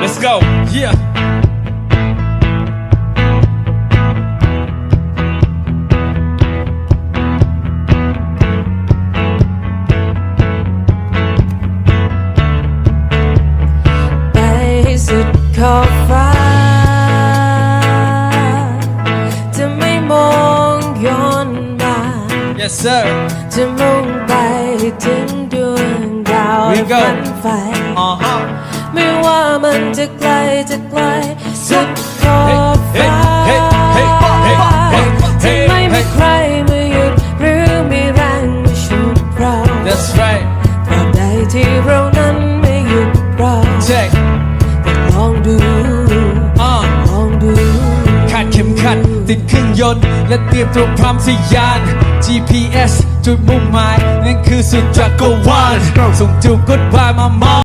let's go yeah ไปให้สุดขอบฟ้า จะไม่มองย้อนมา yes sir จะมุ่งไปให้ถึงดวงดาว We go ฝันไฟ uh huh ไม่ว่า มันจะไกลจะไกลสุดขอบฟ้าเฮ้ยเฮ้ยเฮ้ยเฮ้ยเฮ้ยเฮ้จะไม่มีใครมาหยุดหรือมีแรงมาชุดเรา that's right ตราบใดที่เรานั้นไม่หยุดเรา check ลองดูลองดูคาดเข็มขัดติดเครื่องยนต์และเตรียมตัวพร้อมทะยาน GPS จุดมุ่งหมายนั่นคือสุดจักรวาลส่งจูบกดบายมามอง